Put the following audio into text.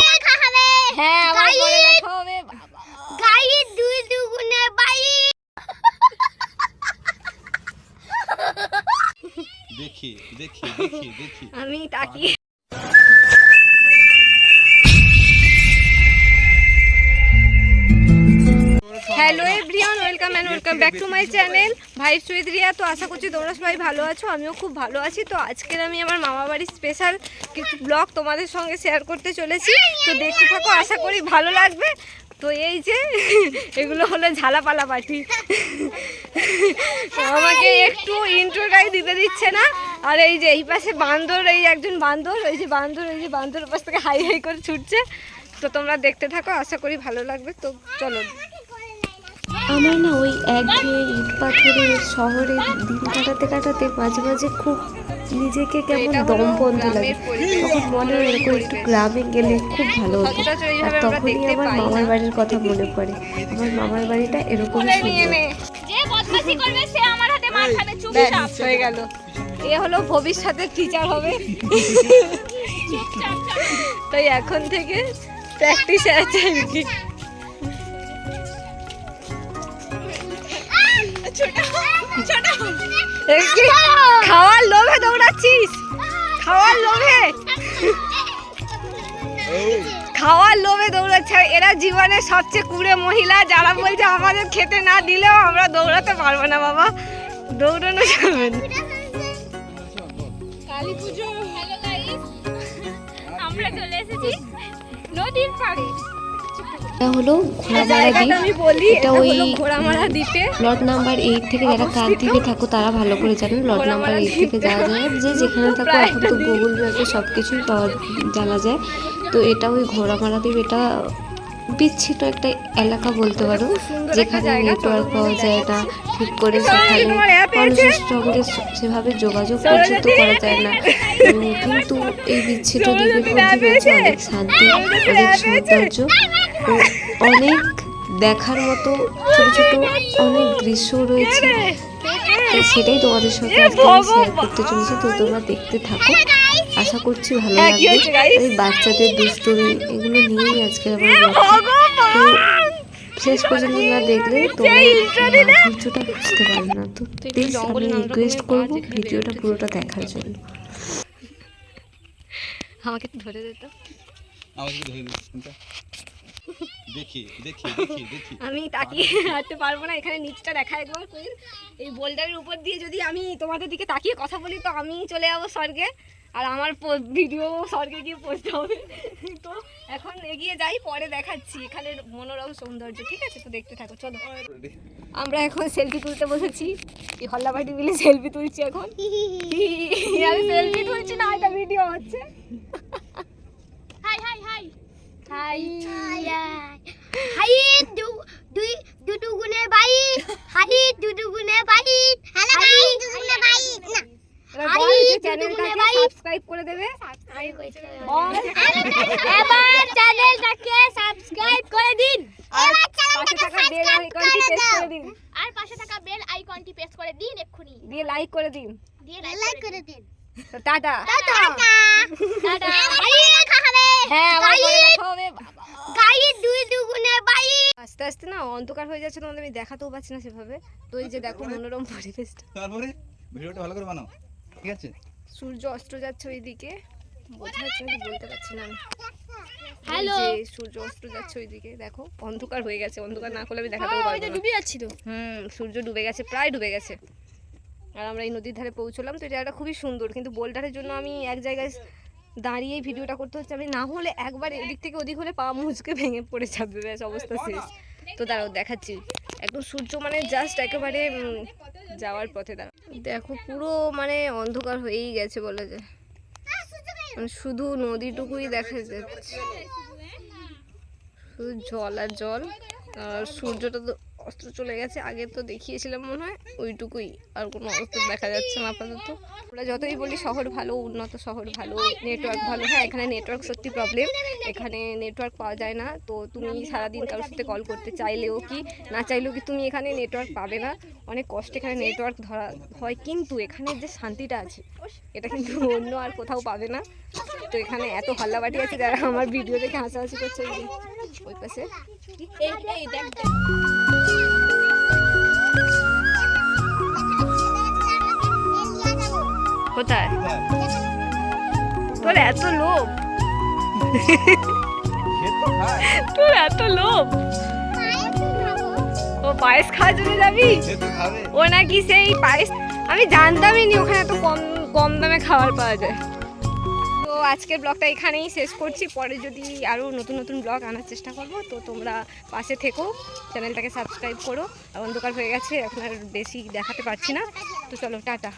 দেখা দেখি দেখি দেখি। আমি তাকিয়ে welcome back to my channel ভাই সুইদ্রিয়া তো আশা করছি তোমরা সবাই ভালো আছো আমিও খুব ভালো আছি। তো আজকের আমি আমার মামা বাড়ির স্পেশাল কিছু ব্লগ তোমাদের সঙ্গে শেয়ার করতে চলেছি। তো দেখতে থাকো আশা করি ভালো লাগবে। তো এই যে এগুলো হলো ঝালাপালা পাটি আমাকে একটু ইন্ট্রোটাই দিতে দিচ্ছে না। আর এই যে এই পাশে বান্দর এই একজন বান্দর ওই যে বান্দর ওই যে বান্দর পাশ থেকে হাই হাই করে ছুটছে। তো তোমরা দেখতে থাকো আশা করি ভালো লাগবে। তো চলো। আমার না ওই একঘেয়ে ইট পাথরের শহরে দিন কাটাতে কাটাতে মাঝে মাঝে খুব নিজেকে কেমন দম বন্ধ লাগে। তখন মনে হয় এরকম একটু গ্রামে গেলে খুব ভালো হতো। আর তখনই দেখতে আমার মামার বাড়ির কথা মনে পড়ে। আমার মামার বাড়িটা এরকমই সুন্দর। হয়ে গেল। এ হলো ভবিষ্যতের টিচার হবে। তাই এখন থেকে প্র্যাকটিস আছে আর কি। খাওয়ার লোভে দৌড়াচ্ছিস? খাওয়ার লোভে? খাওয়ার লোভে দৌড়াচ্ছে। এরা জীবনের সবচেয়ে কুড়ে মহিলা যারা বলছে আমাদের খেতে না দিলেও আমরা দৌড়াতে পারব না বাবা। দৌড়ানো যাবে না। কালী পুজো হ্যালো গাইস আমরা চলে এসেছি নদীর পাড়ে। এটা হলো ঘোড়ামারা দ্বীপ। এটা ওই লট নাম্বার এইট থেকে যারা কার দিকে থাকো তারা ভালো করে জানেন লট নাম্বার এইট থেকে যাওয়া যায়। যে যেখানে থাকো এখন তো গুগল ম্যাপে সব কিছুই পাওয়া জানা যায়। তো এটা ওই ঘোড়ামারা দ্বীপ এটা বিচ্ছিন্ন একটা এলাকা বলতে পারো যেখানে নেটওয়ার্ক পাওয়া যায় না ঠিক করে সেখানে? মানুষের সঙ্গে সেভাবে যোগাযোগ পর্যন্ত করা যায় না। কিন্তু এই বিচ্ছিন্ন দ্বীপের মধ্যে রয়েছে অনেক শান্তি অনেক সৌন্দর্য অনেক দেখার মতো ছোট ছোট অনেক দৃশ্য রয়েছে। সেটাই তোমাদের সঙ্গে আজকে শেয়ার করতে চলেছি। তো তোমরা দেখতে থাকো। আশা করছি ভালো হ্যাঁ, লাগবে। এই বাচ্চাদের দুষ্টুমি এগুলো নিয়েই আজকে আমার শেষ পর্যন্ত না দেখলে তোমরা ধৈর্যটা বুঝতে পারবে না। তো প্লিজ আমি রিকোয়েস্ট করব ভিডিওটা পুরোটা দেখার জন্য। আমাকে ধরে দিত আমাকে ধরে কোনটা? দেখি দেখি দেখি দেখি। আমি তাকিয়ে হাঁটতে পারব না এখানে নিচটা দেখা একবার এই বোল্ডারের উপর দিয়ে যদি আমি তোমাদের দিকে তাকিয়ে কথা বলি তো আমি চলে যাব স্বর্গে। আর আমার ভিডিও স্বর্গে গিয়ে পড়তে হবে। তো এখন এগিয়ে যাই পরে দেখাচ্ছি এখানে মনোরম সৌন্দর্য ঠিক আছে? তো দেখতে থাকো চলো। আমরা এখন সেলফি তুলতে বসেছি। এই হল্লাবাটি মিলে সেলফি তুলছি এখন। আমি সেলফি তুলছি না এটা ভিডিও হচ্ছে। Hi hi hi hi hi দু দুই দুটো গুণে বাই হাই দুটো গুণে বাই হ্যালো গাইস দুটো গুণে বাই না হাই, চ্যানেলটাকে ভাই। সাবস্ক্রাইব করে দেবে বল। চ্যানেলটাকে সাবস্ক্রাইব করে দিন। আর পাশে থাকা বেল আইকনটি প্রেস করে দিন। আর পাশে থাকা বেল আইকনটি প্রেস করে দিন এক্ষুনি। দিয়ে লাইক করে দিন। দিয়ে লাইক করে দিন। টাটা। টাটা। টাটা। হাই দেখা হবে। হ্যাঁ আবার পরে গাইস। দেখা হবে। বাবা। গাইস দুই দুগুণে আস্তে আস্তে না অন্ধকার হয়ে যাচ্ছে তোমাদের আমি দেখাতেও পাচ্ছি না সেভাবে। তো এই যে দেখো মনোরম পরিবেশটা। তারপরে ভিডিওটা ভালো করে বানাও ঠিক আছে? সূর্য অস্ত যাচ্ছে ওইদিকে। বোঝা যাচ্ছে নাকি বলতে পারছি না। আমি হ্যালো। সূর্য অস্ত যাচ্ছে ওইদিকে দেখো অন্ধকার হয়ে গেছে অন্ধকার না করলে আমি দেখাতেও পারব না। ডুবে যাচ্ছিল হুম সূর্য ডুবে গেছে প্রায় ডুবে গেছে। আর আমরা এই নদীর ধারে পৌঁছলাম তো জায়গাটা খুবই সুন্দর কিন্তু বোল্ডারের জন্য আমি এক জায়গায় দাঁড়িয়েই ভিডিওটা করতে হচ্ছে আমি না হলে একবার এদিক থেকে ওদিক হলে পা মুচকে ভেঙে পড়ে যাবে ব্যাস অবস্থা শেষ তো দাঁড়াও দেখাচ্ছি। একদম সূর্য মানে জাস্ট একেবারে যাওয়ার পথে দাঁড়াও। দেখো পুরো মানে অন্ধকার হয়েই গেছে বলা যায়। শুধু নদীটুকুই দেখা যাচ্ছে। শুধু জল আর জল। আর সূর্যটা তো অস্ত্র চলে গেছে, আগে তো দেখিয়েছিলাম মনে হয়, ওইটুকুই আর কোনো অস্ত্র দেখা যাচ্ছে না আপাতত। আমরা যতই বলি শহর ভালো, উন্নত শহর ভালো নেটওয়ার্ক ভালো হ্যাঁ এখানে নেটওয়ার্ক সত্যি প্রবলেম এখানে নেটওয়ার্ক পাওয়া যায় না। তো তুমি সারাদিন কারোর সাথে কল করতে চাইলেও কি, না চাইলেও কি তুমি এখানে নেটওয়ার্ক পাবে না? অনেক কষ্টে এখানে নেটওয়ার্ক ধরা হয়, কিন্তু এখানে যে শান্তিটা আছে, এটা কিন্তু অন্য আর কোথাও পাবে না। তো এখানে এত হাল্লাবাটি আছে যারা আমার ভিডিও দেখে হাসাহাসি করছে ওই পাশে। কোথায়? তোর এত লোভ। তোর এত লোভ। ও পায়েস খাওয়ার জন্য যাবি? ও নাকি সেই পায়েস আমি জানতামই নি ওখানে এত কম কম দামে খাবার পাওয়া যায়। আজকের ব্লগটা এখানেই শেষ করছি। পরে যদি আরও নতুন নতুন ব্লগ আনার চেষ্টা করব, তো তোমরা পাশে থেকো, চ্যানেলটাকে সাবস্ক্রাইব করো। অন্ধকার হয়ে গেছে, এখন আর বেশি দেখাতে পারছি না। তো চলো, টাটা।